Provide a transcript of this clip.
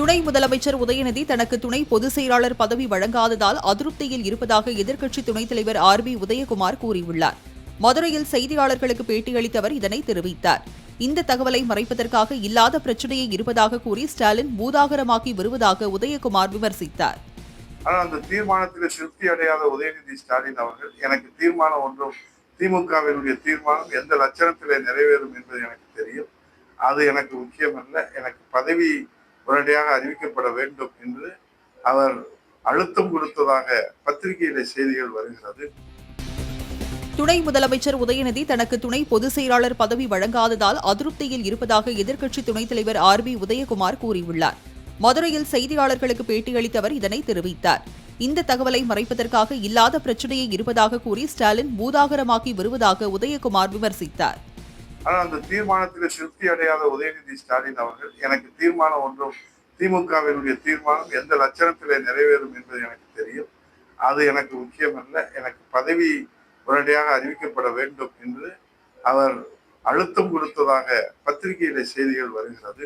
துணை முதலமைச்சர் உதயநிதி தனக்கு துணை பொதுச் செயலாளர் பதவி வழங்காததால் அதிருப்தியில் இருப்பதாக எதிர்க்கட்சி துணைத் தலைவர் ஆர் பி உதயகுமார் கூறியுள்ளார். மதுரையில் செய்தியாளர்களுக்கு பேட்டியளித்த அவர் இதனை தெரிவித்தார். இந்த தகவலை மறைப்பதற்காக இல்லாத பிரச்சனையை இருப்பதாக கூறி ஸ்டாலின் பூதாகரமாக்கி வருவதாக உதயகுமார் விமர்சித்தார். ஆனால் அந்த தீர்மானத்தில் திருப்தி அடையாத உதயநிதி ஸ்டாலின் அவர்கள் எனக்கு தீர்மானம் ஒன்றும் திமுகவினுடைய தீர்மானம் எந்த லட்சணத்திலே நிறைவேறும் என்பது எனக்கு தெரியும். அது எனக்கு முக்கியமல்ல. எனக்கு பதவி உடனடியாக அறிவிக்கப்பட வேண்டும் என்று அவர் அழுத்தம் கொடுத்ததாக பத்திரிகையில செய்திகள் வருகிறது. துணை முதலமைச்சர் உதயநிதி தனக்கு துணை பொதுச் செயலாளர் பதவி வழங்காததால் அதிருப்தியில் இருப்பதாக எதிர்க்கட்சி துணைத் தலைவர் ஆர் பி உதயகுமார் கூறியுள்ளார். மதுரையில் செய்தியாளர்களுக்கு பேட்டியளித்த அவர் இதனை தெரிவித்தார். இந்த தகவலை மறைப்பதற்காக இல்லாத பிரச்சனையை இருப்பதாக கூறி ஸ்டாலின் பூதாகரமாக்கி வருவதாக உதயகுமார் விமர்சித்தார். ஆனால் அந்த தீர்மானத்தில் திருப்தி அடையாத உதயநிதி ஸ்டாலின் அவர்கள் எனக்கு தீர்மானம் ஒன்றும் திமுகவினுடைய தீர்மானம் எந்த லட்சணத்தில் நிறைவேறும் என்பது எனக்கு தெரியும். அது எனக்கு முக்கியமல்ல. எனக்கு பதவி உடனடியாக அறிவிக்கப்பட வேண்டும் என்று அவர் அழுத்தம் கொடுத்ததாக பத்திரிகையில செய்திகள் வருகிறது.